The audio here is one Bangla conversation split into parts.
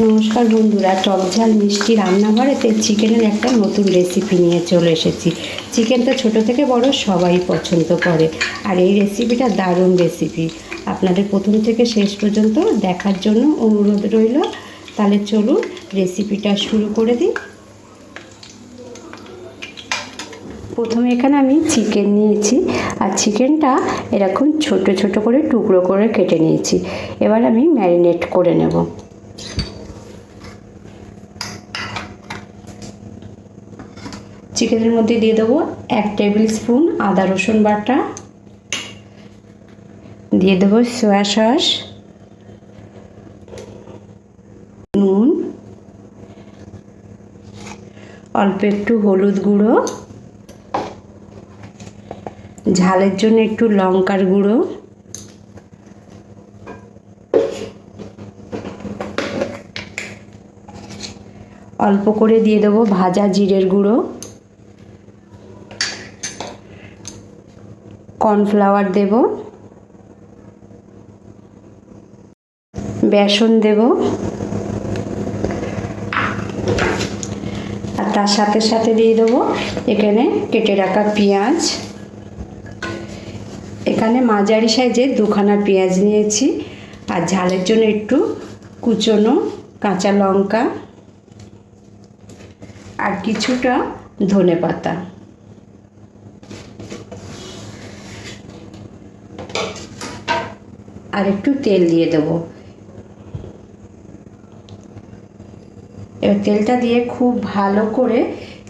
নমস্কার বন্ধুরা, টক ঝাল মিষ্টি রান্নাঘরেতে চিকেনের একটা নতুন রেসিপি নিয়ে চলে এসেছি। চিকেনটা ছোট থেকে বড়, সবাই পছন্দ করে। আর এই রেসিপিটা দারুণ রেসিপি আপনাদের প্রথম থেকে শেষ পর্যন্ত দেখার জন্য অনুরোধ রইল। তাহলে চলুন রেসিপিটা শুরু করে দিই। প্রথমে এখানে আমি চিকেন নিয়েছি। আর চিকেনটা এরকম ছোট ছোট করে টুকরো করে কেটে নিয়েছি। এবার আমি ম্যারিনেট করে নেব। চিকেনের মধ্যে দিয়ে দেবো এক টেবিল স্পুন আদা রসুন বাটা। দিয়ে দেবো সয়া সস। নুন। অল্প একটু হলুদ গুঁড়ো। ঝালের জন্য একটু লঙ্কার গুঁড়ো। অল্প করে দিয়ে দেবো ভাজা জিরের গুঁড়ো। কর্নফ্লাওয়ার দেব। বেসন দেব। আর তার সাথে সাথে দিয়ে দেবো এখানে কেটে রাখা পেঁয়াজ। এখানে মাঝারি সাইজে দুখানা পেঁয়াজ নিয়েছি। আর ঝালের জন্য একটু কুচনো কাঁচা লঙ্কা। আর কিছুটা ধনে পাতা। আর একটু তেল দিয়ে দেবো। এবার তেলটা দিয়ে খুব ভালো করে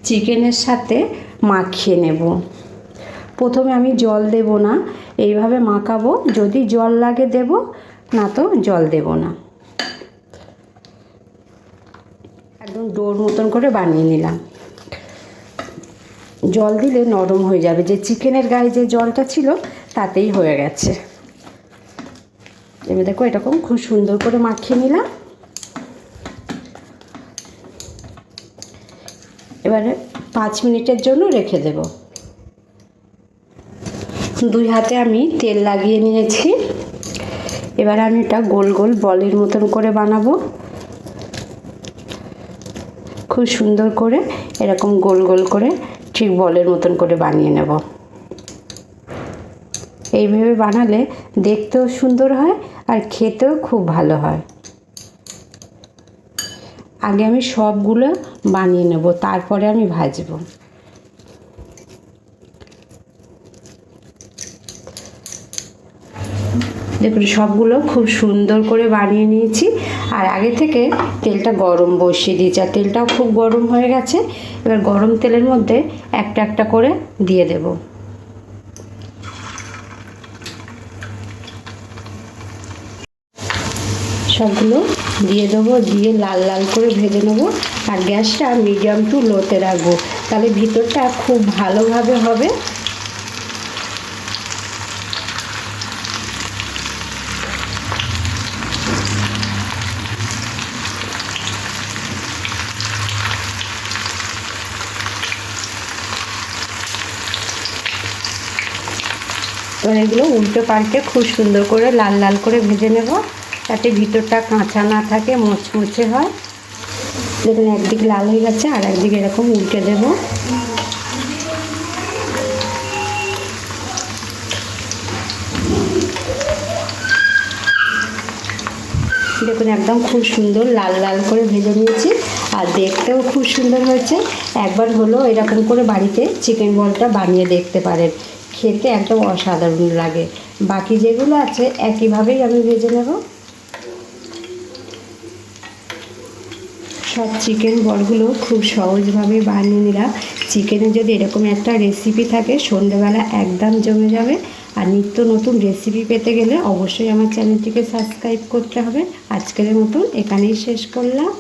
চিকেনের সাথে মাখিয়ে নেব। প্রথমে আমি জল দেব না, এইভাবে মাখাবো। যদি জল লাগে দেব, না তো জল দেব না। একদম ডোর মতন করে বানিয়ে নিলাম। জল দিলে নরম হয়ে যাবে। যে চিকেনের গায়ে যে জলটা ছিল, তাতেই হয়ে গেছে। এবার দেখো এরকম খুব সুন্দর করে মাখিয়ে নিলাম। এবারে পাঁচ মিনিটের জন্য রেখে দেব। দুই হাতে আমি তেল লাগিয়ে নিয়েছি। এবার আমি এটা গোল গোল বলের মতন করে বানাবো। খুব সুন্দর করে এরকম গোল গোল করে ঠিক বলের মতন করে বানিয়ে নেব। এইভাবে বানালে দেখতেও সুন্দর হয় আর খেতেও খুব ভালো হয়। আগে আমি সবগুলো বানিয়ে নেব, তারপরে আমি ভাজবো। দেখুন, সবগুলো খুব সুন্দর করে বানিয়ে নিয়েছি। আর আগে থেকে তেলটা গরম বসিয়ে দিয়েছি, আর তেলটাও খুব গরম হয়ে গেছে। এবার গরম তেলের মধ্যে একটা একটা করে দিয়ে দেব। সবগুলো দিয়ে দেবো, দিয়ে লাল লাল করে ভেজে নেব। আর গ্যাসটা মিডিয়াম টু লোতে রাখব। তাহলে ভিতরটা খুব ভালোভাবে হবে। এগুলো উল্টো পাল্টে খুব সুন্দর করে লাল লাল করে ভেজে নেব। যাতে ভিতরটা কাঁচা না থাকে, মুচমুচে হয়। দেখুন, একদিকে লাল হয়ে গেছে আর একদিকে এরকম উল্টে দেব। দেখুন, একদম খুব সুন্দর লাল লাল করে ভেজে নিয়েছি আর দেখতেও খুব সুন্দর হয়েছে। একবার হলো এরকম করে বাড়িতে চিকেন বলটা বানিয়ে দেখতে পারেন। খেতে একদম অসাধারণ লাগে। বাকি যেগুলো আছে, একইভাবেই আমি ভেজে নেব। সব চিকেন বলগুলো খুব সহজভাবে বানিয়ে নিলাম। চিকেনে যদি এরকম একটা রেসিপি থাকে, সন্ধ্যেবেলা একদম জমে যাবে। আর নিত্য নতুন রেসিপি পেতে গেলে অবশ্যই আমার চ্যানেলটিকে সাবস্ক্রাইব করতে হবে। আজকের মতন এখানেই শেষ করলাম।